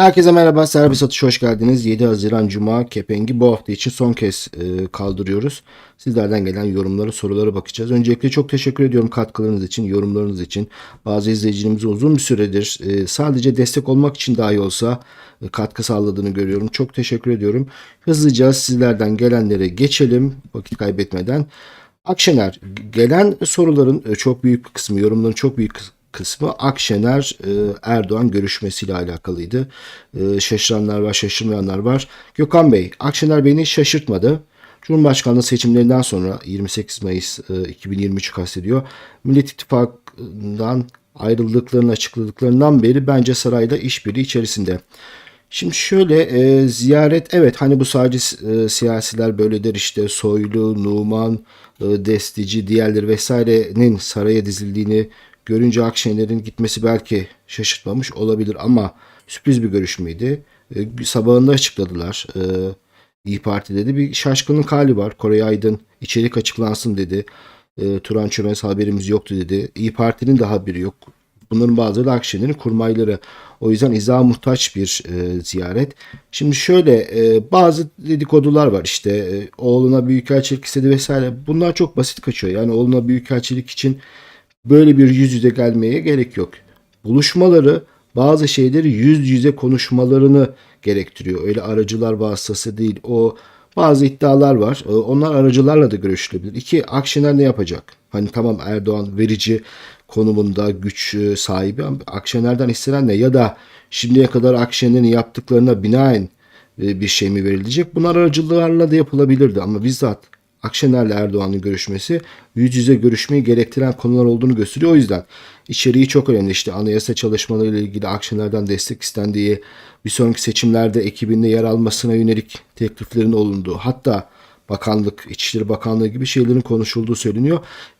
Herkese merhaba, Serbest Atış hoş geldiniz. 7 Haziran Cuma kepengi bu hafta için son kez e, kaldırıyoruz. Sizlerden gelen yorumları, sorulara bakacağız. Öncelikle çok teşekkür ediyorum katkılarınız için, yorumlarınız için. Bazı izleyicilerimiz uzun bir süredir e, sadece destek olmak için dahi olsa e, katkı sağladığını görüyorum. Çok teşekkür ediyorum. Hızlıca sizlerden gelenlere geçelim vakit kaybetmeden. Akşener gelen soruların e, çok büyük kısmı, yorumların çok büyük kıs- kısmı Akşener e, Erdoğan görüşmesiyle alakalıydı. E, Şaşıranlar var, şaşırmayanlar var. Gökhan Bey, Akşener beni şaşırtmadı. Cumhurbaşkanlığı seçimlerinden sonra 28 Mayıs e, 2023'ü kastediyor. Millet İttifakı'ndan ayrıldıklarını açıkladıklarından beri bence sarayda işbirliği içerisinde. Şimdi şöyle e, ziyaret evet hani bu sadece e, siyasiler böyle der işte Soylu, Numan, e, Destici, diğerleri vesairenin saraya dizildiğini görünce Akşener'in gitmesi belki şaşırtmamış olabilir ama sürpriz bir görüşmeydi. E, sabahında açıkladılar. E, İyi Parti dedi bir şaşkınlık hali var. Koray Aydın içerik açıklansın dedi. E, Turan Çömez haberimiz yoktu dedi. İyi Parti'nin de haberi yok. Bunların bazıları da Akşener'in kurmayları. O yüzden izaha muhtaç bir e, ziyaret. Şimdi şöyle e, bazı dedikodular var işte e, oğluna büyükelçilik istedi vesaire. Bunlar çok basit kaçıyor. Yani oğluna büyükelçilik için böyle bir yüz yüze gelmeye gerek yok. Buluşmaları bazı şeyleri yüz yüze konuşmalarını gerektiriyor. Öyle aracılar vasıtası değil. O bazı iddialar var. E, Onlar aracılarla da görüşülebilir. İki, Akşener ne yapacak? Hani tamam Erdoğan verici konumunda güç e, sahibi ama Akşener'den istenen ne? Ya da şimdiye kadar Akşener'in yaptıklarına binaen e, bir şey mi verilecek? Bunlar aracılarla da yapılabilirdi ama bizzat Akşener'le Erdoğan'ın görüşmesi yüz yüze görüşmeyi gerektiren konular olduğunu gösteriyor. O yüzden içeriği çok önemli. İşte anayasa çalışmalarıyla ilgili Akşener'den destek istendiği, bir sonraki seçimlerde ekibinde yer almasına yönelik tekliflerin olunduğu, hatta bakanlık, İçişleri Bakanlığı gibi şeylerin konuşulduğu söyleniyor.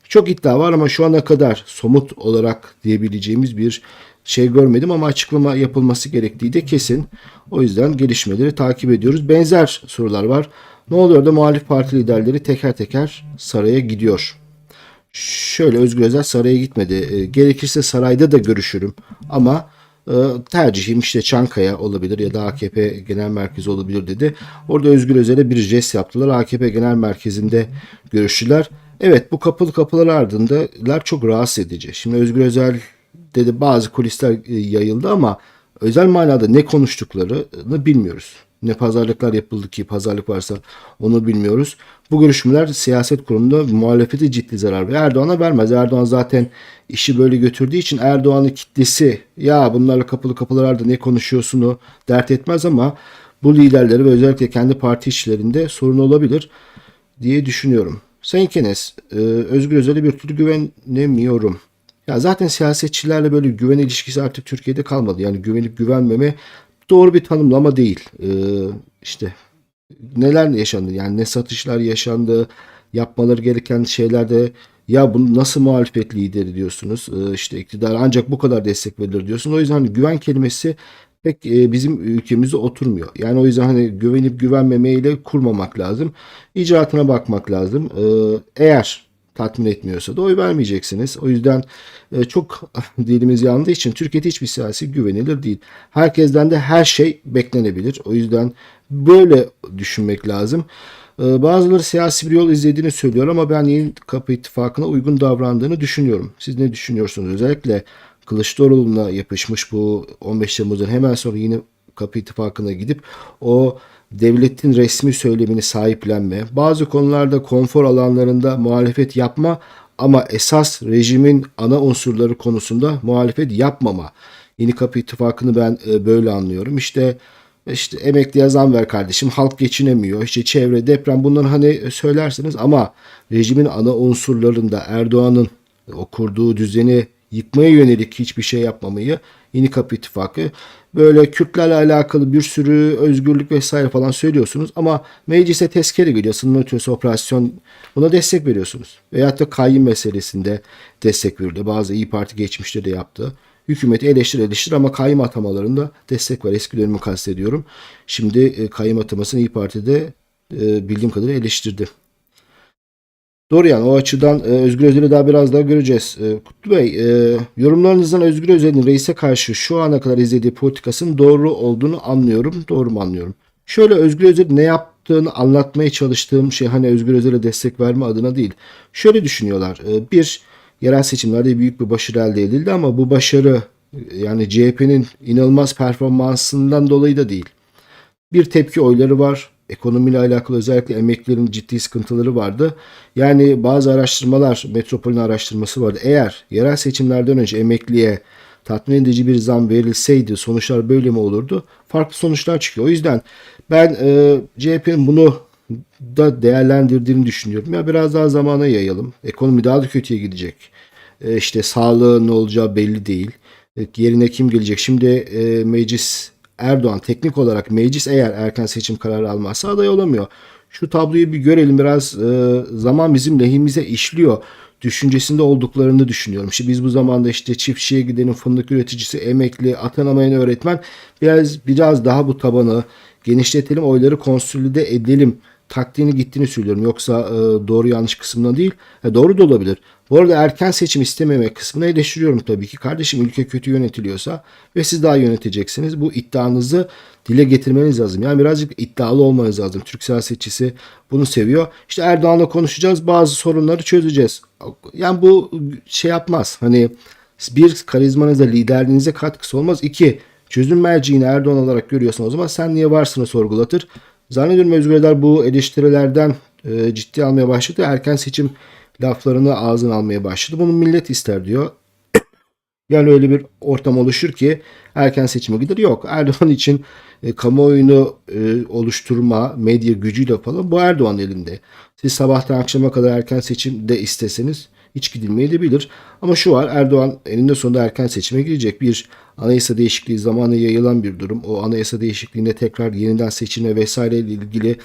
Çok iddia var ama şu ana kadar somut olarak diyebileceğimiz bir şey görmedim ama açıklama yapılması gerektiği de kesin. O yüzden gelişmeleri takip ediyoruz. Benzer sorular var. Ne oluyor da muhalif parti liderleri teker teker saraya gidiyor? Şöyle Özgür Özel saraya gitmedi. E, gerekirse sarayda da görüşürüm ama e, tercihim işte Çankaya olabilir ya da AKP Genel Merkezi olabilir dedi. Orada Özgür Özel'e bir jest yaptılar. AKP Genel Merkezi'nde görüştüler. Evet bu kapılı kapılar ardındalar çok rahatsız edici. Şimdi Özgür Özel dedi bazı kulisler e, yayıldı ama özel manada ne konuştuklarını bilmiyoruz. Ne pazarlıklar yapıldı ki pazarlık varsa onu bilmiyoruz. Bu görüşmeler siyaset kurumunda muhalefete ciddi zarar ve Erdoğan'a vermez. Erdoğan zaten işi böyle götürdüğü için Erdoğan'ın kitlesi ya bunlarla kapılı kapılarda ne konuşuyorsunu dert etmez ama bu liderleri ve özellikle kendi parti işlerinde sorun olabilir diye düşünüyorum. Sayın Kenes, e, Özgür Özel'e bir türlü güvenemiyorum. Ya zaten siyasetçilerle böyle güven ilişkisi artık Türkiye'de kalmadı. Yani güvenip güvenmeme doğru bir tanımlama değil. Ee, işte neler yaşandı yani ne satışlar yaşandı yapmaları gereken şeylerde ya bu nasıl muhalefet lideri diyorsunuz Ee, işte iktidar ancak bu kadar destek verilir diyorsunuz. O yüzden hani güven kelimesi pek e, bizim ülkemizde oturmuyor. Yani o yüzden hani güvenip güvenmemeyle kurmamak lazım. İcraatına bakmak lazım. Ee, eğer tatmin etmiyorsa da oy vermeyeceksiniz. O yüzden e, çok dilimiz yandığı için Türkiye'de hiçbir siyasi güvenilir değil. Herkesten de her şey beklenebilir. O yüzden böyle düşünmek lazım. E, Bazıları siyasi bir yol izlediğini söylüyor ama ben yeni kapı ittifakına uygun davrandığını düşünüyorum. Siz ne düşünüyorsunuz? Özellikle Kılıçdaroğlu'na yapışmış bu 15 Temmuz'dan hemen sonra yine kapı ittifakına gidip o devletin resmi söylemini sahiplenme, bazı konularda konfor alanlarında muhalefet yapma ama esas rejimin ana unsurları konusunda muhalefet yapmama. Yeni Kapı İttifakı'nı ben e, böyle anlıyorum. İşte işte emekliye zam ver kardeşim halk geçinemiyor işte çevre deprem bunları hani söylersiniz ama rejimin ana unsurlarında Erdoğan'ın o kurduğu düzeni yıkmaya yönelik hiçbir şey yapmamayı Yeni Kapı İttifakı böyle Kürtlerle alakalı bir sürü özgürlük vesaire falan söylüyorsunuz ama meclise tezkere geliyor. Sınırlı ötesi operasyon buna destek veriyorsunuz. Veyahut da kayyum meselesinde destek verildi. Bazı İyi Parti geçmişte de yaptı. Hükümeti eleştir eleştir ama kayyum atamalarında destek var. Eski dönemi kastediyorum. Şimdi e, kayyum atamasını İyi Parti'de e, bildiğim kadarıyla eleştirdi. Doğru yani o açıdan e, Özgür Özel'i daha biraz daha göreceğiz. E, Kutlu Bey e, yorumlarınızdan Özgür Özel'in reise karşı şu ana kadar izlediği politikasının doğru olduğunu anlıyorum. Doğru mu anlıyorum? Şöyle Özgür Özel ne yaptığını anlatmaya çalıştığım şey hani Özgür Özel'e destek verme adına değil. Şöyle düşünüyorlar. E, bir yerel seçimlerde büyük bir başarı elde edildi ama bu başarı e, yani CHP'nin inanılmaz performansından dolayı da değil. Bir tepki oyları var. Ekonomiyle alakalı özellikle emeklilerin ciddi sıkıntıları vardı. Yani bazı araştırmalar, Metropol'ün araştırması vardı. Eğer yerel seçimlerden önce emekliye tatmin edici bir zam verilseydi sonuçlar böyle mi olurdu? Farklı sonuçlar çıkıyor. O yüzden ben e, CHP'nin bunu da değerlendirdiğini düşünüyorum. Ya biraz daha zamana yayalım. Ekonomi daha da kötüye gidecek. E, işte sağlığı ne olacağı belli değil. E, yerine kim gelecek? Şimdi e, meclis Erdoğan teknik olarak meclis eğer erken seçim kararı almazsa aday olamıyor. Şu tabloyu bir görelim biraz e, zaman bizim lehimize işliyor düşüncesinde olduklarını düşünüyorum. İşte biz bu zamanda işte çiftçiye gidenin fındık üreticisi, emekli, atanamayan öğretmen biraz biraz daha bu tabanı genişletelim, oyları konsolide edelim taktiğini gittiğini söylüyorum. Yoksa e, doğru yanlış kısmına değil. E, doğru da olabilir. Bu arada erken seçim istememek kısmını eleştiriyorum tabii ki. Kardeşim ülke kötü yönetiliyorsa ve siz daha yöneteceksiniz. Bu iddianızı dile getirmeniz lazım. Yani birazcık iddialı olmanız lazım. Türk siyasetçisi bunu seviyor. İşte Erdoğan'la konuşacağız. Bazı sorunları çözeceğiz. Yani bu şey yapmaz. Hani bir karizmanıza, liderliğinize katkısı olmaz. İki, çözüm merciğini Erdoğan olarak görüyorsan o zaman sen niye varsını sorgulatır. Zannediyorum Özgür Özel bu eleştirilerden e, ciddi almaya başladı. Erken seçim laflarını ağzına almaya başladı. Bunu millet ister diyor. Yani öyle bir ortam oluşur ki erken seçime gider. Yok Erdoğan için e, kamuoyunu e, oluşturma, medya gücüyle falan bu Erdoğan elinde. Siz sabahtan akşama kadar erken seçim de isteseniz hiç gidilmeyebilir. Ama şu var Erdoğan eninde sonunda erken seçime girecek. Bir anayasa değişikliği zamanı yayılan bir durum. O anayasa değişikliğinde tekrar yeniden seçime vesaire ile ilgili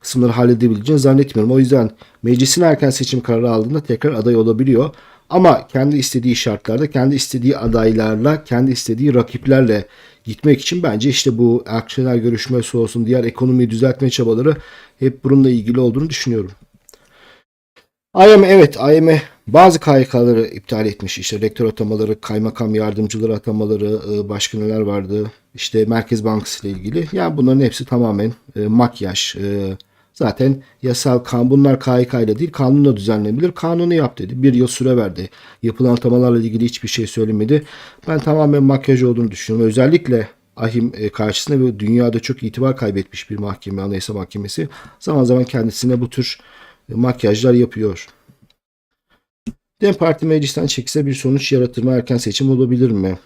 kısımları halledebileceğini zannetmiyorum. O yüzden meclisin erken seçim kararı aldığında tekrar aday olabiliyor. Ama kendi istediği şartlarda, kendi istediği adaylarla, kendi istediği rakiplerle gitmek için bence işte bu Akşener görüşmesi olsun, diğer ekonomiyi düzeltme çabaları hep bununla ilgili olduğunu düşünüyorum. IMF evet IMF bazı KYK'ları iptal etmiş. İşte rektör atamaları, kaymakam yardımcıları atamaları, e, başka neler vardı. İşte Merkez Bankası ile ilgili. Yani bunların hepsi tamamen e, makyaj. E, zaten yasal kan bunlar KYK ile değil kanunla düzenlenebilir. Kanunu yap dedi. Bir yıl süre verdi. Yapılan atamalarla ilgili hiçbir şey söylemedi. Ben tamamen makyaj olduğunu düşünüyorum. Özellikle ahim karşısında ve dünyada çok itibar kaybetmiş bir mahkeme, anayasa mahkemesi zaman zaman kendisine bu tür makyajlar yapıyor. Dem Parti meclisten çekse bir sonuç yaratır mı? Erken seçim olabilir mi?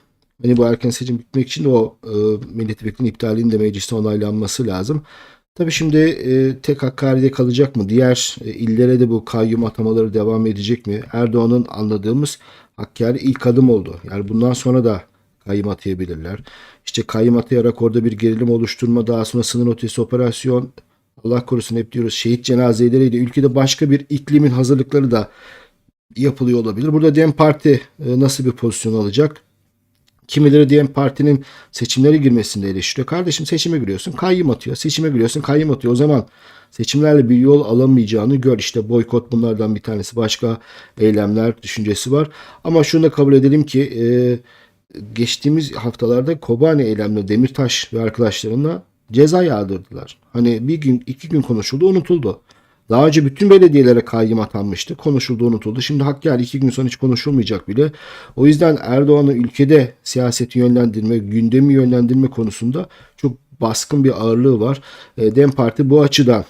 Hani bu erken seçim bitmek için o e, milletvekilinin iptalinin de mecliste onaylanması lazım. Tabii şimdi e, tek Hakkari'de kalacak mı? Diğer e, illere de bu kayyum atamaları devam edecek mi? Erdoğan'ın anladığımız Hakkari ilk adım oldu. Yani bundan sonra da kayyum atayabilirler. İşte kayyum atayarak orada bir gerilim oluşturma daha sonra sınır ötesi operasyon Allah korusun hep diyoruz şehit cenazeleriyle ülkede başka bir iklimin hazırlıkları da yapılıyor olabilir. Burada Dem Parti e, nasıl bir pozisyon alacak? Kimileri Dem Parti'nin seçimlere girmesinde eleştiriyor. Kardeşim seçime giriyorsun kayyım atıyor. Seçime giriyorsun kayyım atıyor. O zaman seçimlerle bir yol alamayacağını gör. İşte boykot bunlardan bir tanesi. Başka eylemler düşüncesi var. Ama şunu da kabul edelim ki e, geçtiğimiz haftalarda Kobani eylemleri Demirtaş ve arkadaşlarına ceza yağdırdılar. Hani bir gün iki gün konuşuldu unutuldu. Daha önce bütün belediyelere kayyım atanmıştı. Konuşuldu unutuldu. Şimdi Hakkari iki gün sonra hiç konuşulmayacak bile. O yüzden Erdoğan'ın ülkede siyaseti yönlendirme, gündemi yönlendirme konusunda çok baskın bir ağırlığı var. E, Dem Parti bu açıdan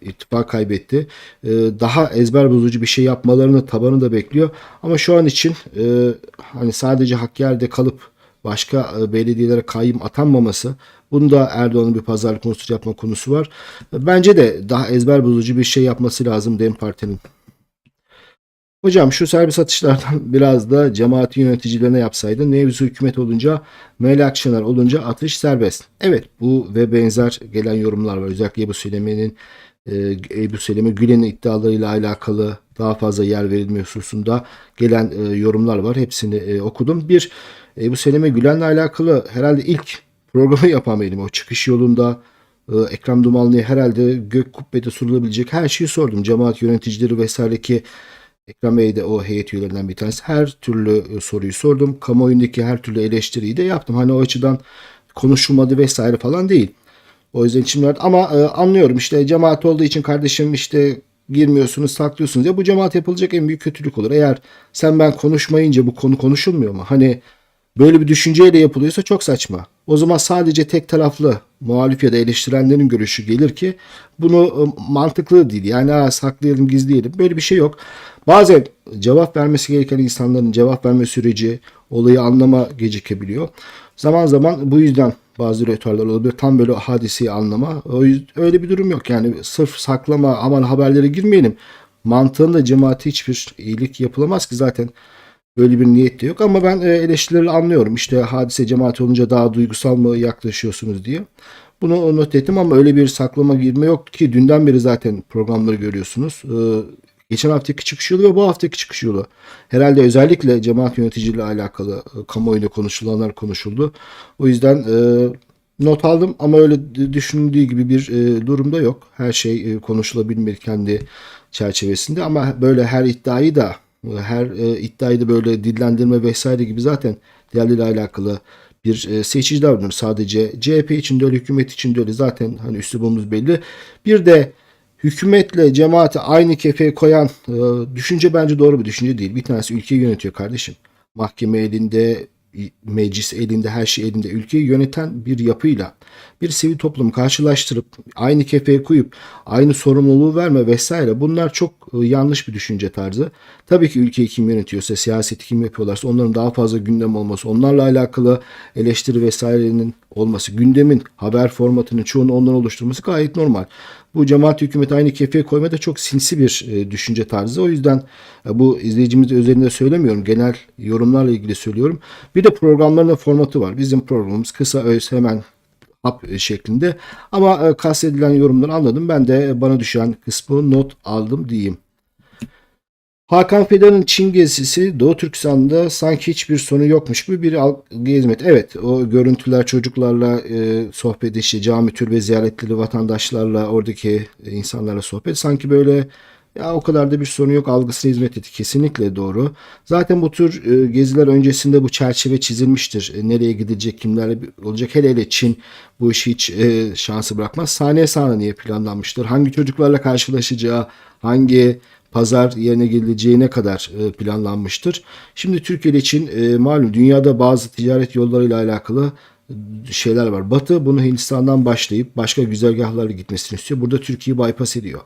ittifak kaybetti. E, daha ezber bozucu bir şey yapmalarını tabanı da bekliyor. Ama şu an için e, hani sadece Hakkari'de kalıp başka belediyelere kayyım atanmaması Bunda Erdoğan'ın bir pazarlık konusu yapma konusu var. Bence de daha ezber bozucu bir şey yapması lazım DEM Parti'nin. Hocam şu servis atışlardan biraz da cemaati yöneticilerine yapsaydı mevzu hükümet olunca Meral Akşener olunca atış serbest. Evet bu ve benzer gelen yorumlar var. Özellikle bu söylemenin e, Ebu Seleme Gülen'in iddialarıyla alakalı daha fazla yer verilmiyor hususunda gelen e, yorumlar var. Hepsini e, okudum. Bir Ebu Seleme Gülen'le alakalı herhalde ilk programı yapan benim o çıkış yolunda Ee, Ekrem İmamoğlu'ya herhalde gök kubbede sorulabilecek her şeyi sordum. Cemaat yöneticileri vesaire ki Ekrem Bey de o heyet üyelerinden bir tanesi. Her türlü e, soruyu sordum. Kamuoyundaki her türlü eleştiriyi de yaptım. Hani o açıdan konuşulmadı vesaire falan değil. O yüzden içim vardı. Ama e, anlıyorum işte cemaat olduğu için kardeşim işte girmiyorsunuz, saklıyorsunuz. Ya bu cemaat yapılacak en büyük kötülük olur. Eğer sen ben konuşmayınca bu konu konuşulmuyor mu? Hani böyle bir düşünceyle yapılıyorsa çok saçma. O zaman sadece tek taraflı muhalif ya da eleştirenlerin görüşü gelir ki bunu e, mantıklı değil. Yani "Aa, saklayalım, gizleyelim. Böyle bir şey yok. Bazen cevap vermesi gereken insanların cevap verme süreci, olayı anlama gecikebiliyor. Zaman zaman bu yüzden bazı ritüeller olabilir. Tam böyle hadiseyi anlama. Öyle bir durum yok. Yani sırf saklama, aman haberlere girmeyelim. Mantığında cemaate hiçbir iyilik yapılamaz ki zaten Böyle bir niyet de yok ama ben e, eleştirileri anlıyorum. İşte hadise cemaat olunca daha duygusal mı yaklaşıyorsunuz diye. Bunu not ettim ama öyle bir saklama girme yok ki dünden beri zaten programları görüyorsunuz. Ee, geçen haftaki çıkış yolu ve bu haftaki çıkış yolu. Herhalde özellikle cemaat yöneticiliğiyle alakalı e, kamuoyunda konuşulanlar konuşuldu. O yüzden e, not aldım ama öyle düşünüldüğü gibi bir e, durumda yok. Her şey e, konuşulabilmeli kendi çerçevesinde ama böyle her iddiayı da her e, iddiayı da böyle dillendirme vesaire gibi zaten diğerleriyle alakalı bir e, seçici davranır. Sadece CHP için de öyle, hükümet için de öyle. Zaten hani üslubumuz belli. Bir de hükümetle cemaati aynı kefeye koyan e, düşünce bence doğru bir düşünce değil. Bir tanesi ülkeyi yönetiyor kardeşim. Mahkeme elinde, meclis elinde, her şey elinde. Ülkeyi yöneten bir yapıyla bir sivil toplumu karşılaştırıp aynı kefeye koyup aynı sorumluluğu verme vesaire bunlar çok e, yanlış bir düşünce tarzı. Tabii ki ülkeyi kim yönetiyorsa, siyaseti kim yapıyorlarsa onların daha fazla gündem olması, onlarla alakalı eleştiri vesairenin olması, gündemin haber formatının çoğunu ondan oluşturması gayet normal. Bu cemaat hükümeti aynı kefeye koyma da çok sinsi bir e, düşünce tarzı. O yüzden e, bu izleyicimiz üzerinde söylemiyorum. Genel yorumlarla ilgili söylüyorum. Bir de programların formatı var. Bizim programımız kısa öz hemen hap şeklinde. Ama e, kastedilen yorumları anladım. Ben de bana düşen kısmı not aldım diyeyim. Hakan Fidan'ın Çin gezisi Doğu Türkistan'da sanki hiçbir sonu yokmuş gibi bir algı. Evet o görüntüler çocuklarla e, sohbet işte cami türbe ziyaretleri vatandaşlarla oradaki e, insanlarla sohbet sanki böyle ya o kadar da bir sorun yok algısına hizmet etti. Kesinlikle doğru. Zaten bu tür e, geziler öncesinde bu çerçeve çizilmiştir. E, nereye gidecek, kimlerle olacak. Hele hele Çin bu işi hiç e, şansı bırakmaz. Saniye saniye planlanmıştır. Hangi çocuklarla karşılaşacağı, hangi pazar yerine geleceğine kadar e, planlanmıştır. Şimdi Türkiye için e, malum dünyada bazı ticaret yollarıyla alakalı şeyler var. Batı bunu Hindistan'dan başlayıp başka güzergahlarla gitmesini istiyor. Burada Türkiye'yi bypass ediyor.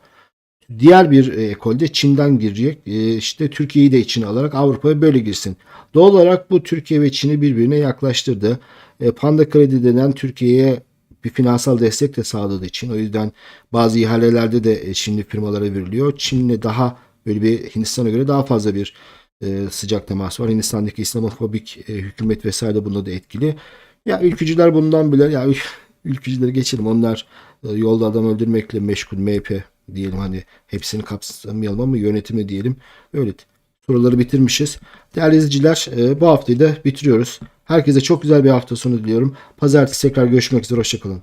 Diğer bir e, ekolde Çin'den girecek. E, işte Türkiye'yi de içine alarak Avrupa'ya böyle girsin. Doğal olarak bu Türkiye ve Çin'i birbirine yaklaştırdı. E, Panda Kredi denen Türkiye'ye bir finansal destek de sağladığı için. O yüzden bazı ihalelerde de e, Çinli firmalara veriliyor. Çin'le daha böyle bir Hindistan'a göre daha fazla bir e, sıcak temas var. Hindistan'daki İslamofobik e, hükümet vesaire bunda da etkili. Ya ülkücüler bundan bile ya ül- ülkücüleri geçelim. Onlar e, yolda adam öldürmekle meşgul MHP diyelim hani hepsini kapsamayalım ama yönetimi diyelim. Öyle soruları bitirmişiz. Değerli izleyiciler e, bu haftayı da bitiriyoruz. Herkese çok güzel bir hafta sonu diliyorum. Pazartesi tekrar görüşmek üzere. Hoşçakalın.